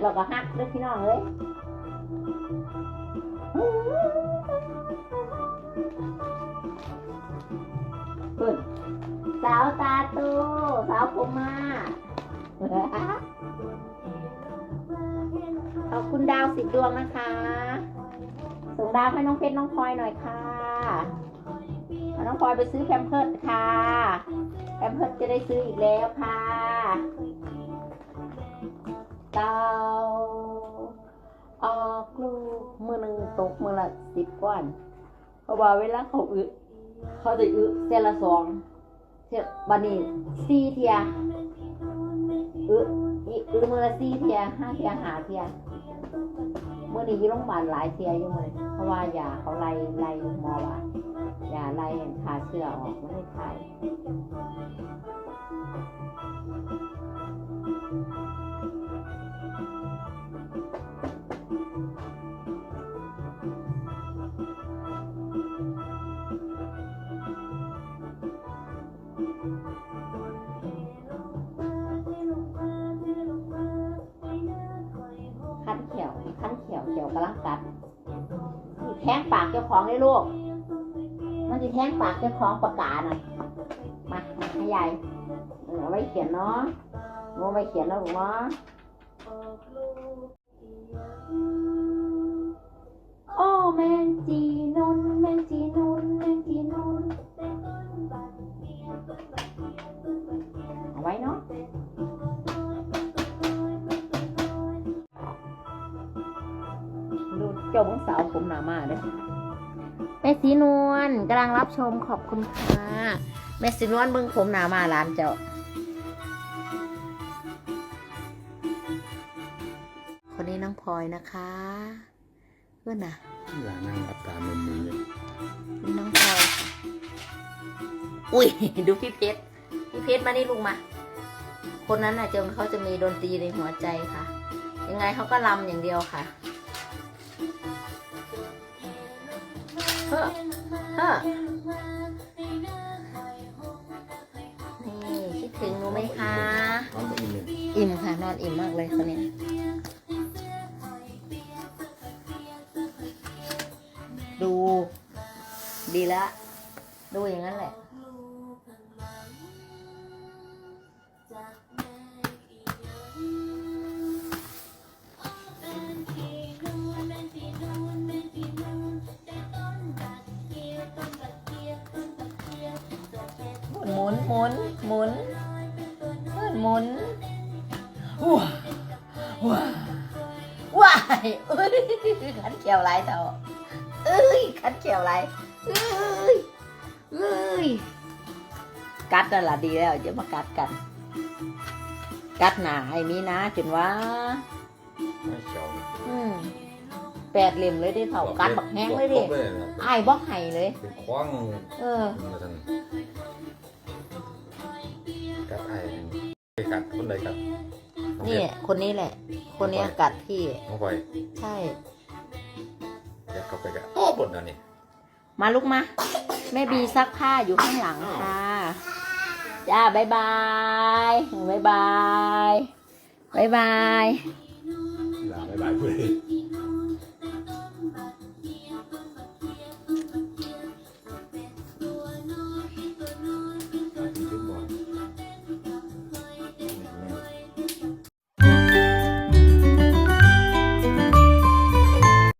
เรียกเราก็ฮักเด้อพี่น้องเอ้ยเพิ่นสาวตาโตสาวผมมาขอบคุณดาวสิบดวงนะคะ ส่งดาวให้น้องเพชรน้องพลอยหน่อยค่ะน้องพลอยไปซื้อแคมเพิร์ดค่ะแคมเพิร์ดจะได้ซื้ออีกแล้วค่ะ เตาออกลูกมือหนึ่งตกมือละสิบก้อนเพราะว่าเวลาเขาอึเขาจะอึเซละสองเทียบันนี้สี่เทียอึอีอึมือละสี่เทียห้าเทียหาเทียเมื่อนี้ยู่โรงพยาบาลหลายเทียอยู่เลยเพราะว่ายาเขาไล่ไล่หมอว่ายาไล่ขาเสื้อออกไม่ให้ถ่าย กกำลังกัดแทงปากเจ้าของเลยลูก มันจะแทงปากเจ้าของประกาศน่ะมาให้ยายเออเอาไว้เขียนเนาะงูไว้เขียนเนาะลูเนาะ เจ้าของสาวผมหนามาเด้อแม่สีนวลกำลังรับชมขอบคุณค่ะแม่สีนวลเบิ่งผมหนามาร้านเจ้า คนนี้น้องพลอยนะคะเพื่อนน่ะอย่านั่งรับตามือมืออยู่นี่น้องพลอยอุ้ยดูพี่เพชรพี่เพชรมานี่ลุงมา คนนั้นน่ะเจมเขาจะมีดนตรีในหัวใจค่ะ ยังไงเขาก็รำอย่างเดียวค่ะ อิ่มค่ะ นอนอิ่มมากเลยคนเนี้ยดู ดีแล้วดูอย่างนั้นแหละหมุนหมุนหมุนหมุน เอ้ยขันเขียวไรเถอะเอ้ยขันเขียวไรเอ้ยเอ้ยกัดนั่นละดีแล้วจะมากัดกัน กัดหนาให้มีนะจนว่าไม่เขียวอืมแปดเหลี่ยมเลยได้เท่ากัดบักแห้งเลยดิครบเลยนะไอ้ายบอกไห้เลยเป็นคว้างเออมาทันกัดไอ้ไปกัดคนใดกัดนี่ คนนี้แหละ คนเนี้ยกัดพี่ น้องพลอยใช่ยัดเข้าไปกัดโอ้บนอันนี้มาลูกมา แม่บีซักผ้าอยู่ข้างหลังค่ะ จ้าบายบายบายบายบายบาย ลาบายบายเพื่อน